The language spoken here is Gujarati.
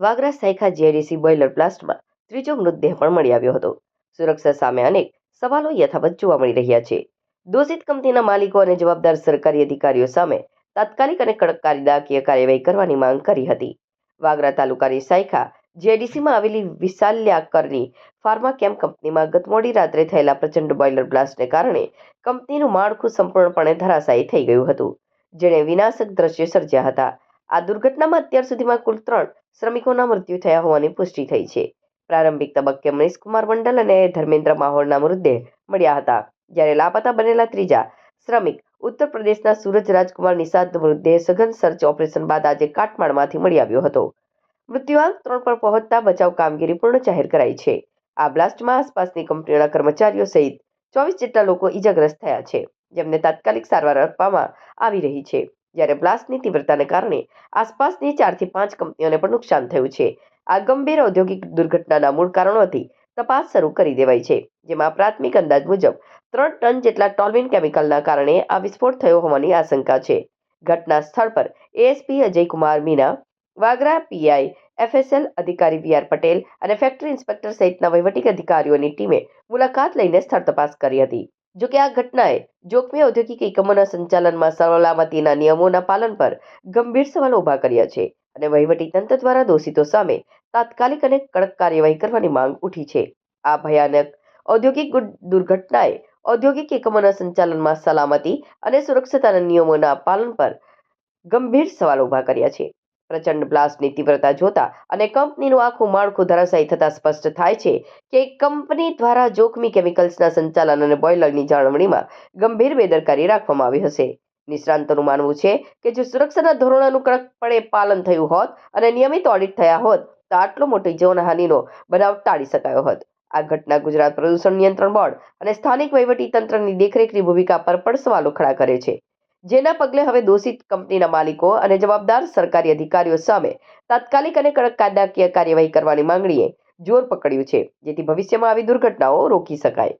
વાગરા સાયખા જીઆઈડીસી બોઇલર બ્લાસ્ટમાં ત્રીજો મૃતદેહ પણ મળી આવ્યો હતો. સુરક્ષા સામે અનેક સવાલો યથાવત જોવા મળી રહ્યા છે. દોષિત કંપનીના માલિકો અને જવાબદાર સરકારી અધિકારીઓ સામે તાત્કાલિક અને કડક કાયદાકીય કાર્યવાહી કરવાની માંગ કરી હતી. વાગરા તાલુકાની સાયખા જીઆઈડીસીમાં આવેલી વિશાલ્યાકરની ફાર્મા કેમ કંપનીમાં ગત મોડી રાત્રે થયેલા પ્રચંડ બોઇલર બ્લાસ્ટને કારણે કંપનીનું માળખું સંપૂર્ણપણે ધરાશાયી થઈ ગયું હતું. જેણે વિનાશક દ્રશ્ય સર્જ્યા હતા. આ દુર્ઘટનામાં અત્યાર સુધીમાં કુલ ત્રણ શ્રમિકોના મૃત્યુ થયા હોવાની પુષ્ટિ થઈ છે. પ્રારંભિક તબક્કે મનીષકુમાર મંડલ અને ધર્મેન્દ્ર માહોલના મૃતદેહ મળ્યા હતા, જ્યારે લાપતા બનેલા ત્રીજા શ્રમિક ઉત્તર પ્રદેશના સૂરજ રાજકુમાર નિષાદ મૃતદેહ સઘન સર્ચ ઓપરેશન બાદ આજે કાટમાળમાંથી મળી આવ્યો હતો. મૃત્યુઆંક ત્રણ પર પહોંચતા બચાવ કામગીરી પૂર્ણ જાહેર કરાઈ છે. આ બ્લાસ્ટમાં આસપાસની કંપનીઓના કર્મચારીઓ સહિત ચોવીસ જેટલા લોકો ઈજાગ્રસ્ત થયા છે, જેમને તાત્કાલિક સારવાર આપવામાં આવી રહી છે. જ્યારે બ્લાસ્ટની તીવ્રતાને કારણે આસપાસની ચારથી પાંચ કંપનીઓને પણ નુકસાન થયું છે. આ ગંભીર ઔદ્યોગિક દુર્ઘટનાના મૂળ કારણોથી તપાસ શરૂ કરી દેવાઈ છે, જેમાં પ્રાથમિક અંદાજ મુજબ ત્રણ ટન જેટલા ટોલ્વિન કેમિકલના કારણે આ વિસ્ફોટ થયો હોવાની આશંકા છે. ઘટના સ્થળ પર ASP Ajaykumar Meena, Vagra PI FSL અધિકારી વીઆર પટેલ અને ફેક્ટરી ઇન્સ્પેક્ટર સહિતના વહીવટી અધિકારીઓની ટીમે મુલાકાત લઈને સ્થળ તપાસ કરી હતી. જોકે આ ઘટનાએ જોખમી ઔદ્યોગિક એકમોના સંચાલનમાં સલામતીના નિયમોના પાલન પર ગંભીર સવાલો ઊભા કર્યા છે અને વહીવટી તંત્ર દ્વારા દોષિતો સામે તાત્કાલિક અને કડક કાર્યવાહી કરવાની માંગ ઉઠી છે. આ ભયાનક ઔદ્યોગિક દુર્ઘટનાએ ઔદ્યોગિક એકમોના સંચાલનમાં સલામતી અને સુરક્ષતાના નિયમોના પાલન પર ગંભીર સવાલો ઊભા કર્યા છે. પ્રચંડ બ્લાસ્ટની તીવ્રતા જોતા અને કંપનીનું આખું માળખું ધરાશાયી થતાં સ્પષ્ટ થાય છે કે કંપની દ્વારા જોખમી કેમિકલ્સના સંચાલન અને બોઇલરની જાળવણીમાં ગંભીર બેદરકારી રાખવામાં આવી હશે. નિષ્ણાંતોનું માનવું છે કે જો સુરક્ષાના ધોરણોનું કડકપણે પાલન થયું હોત અને નિયમિત ઓડિટ થયા હોત, તો આટલો મોટી જીવનહાનિનો બનાવ ટાળી શકાયો હોત. આ ઘટના ગુજરાત પ્રદૂષણ નિયંત્રણ બોર્ડ અને સ્થાનિક વહીવટી તંત્રની દેખરેખની ભૂમિકા પર પણ સવાલો ખડા કરે છે. જેના પગલે હવે દોષિત કંપનીના માલિકો અને જવાબદાર સરકારી અધિકારીઓ સામે તાત્કાલિક અને કડક કાયદાકીય કાર્યવાહી કરવાની માંગણીએ જોર પકડ્યું છે, જેથી ભવિષ્યમાં આવી દુર્ઘટનાઓ રોકી શકાય.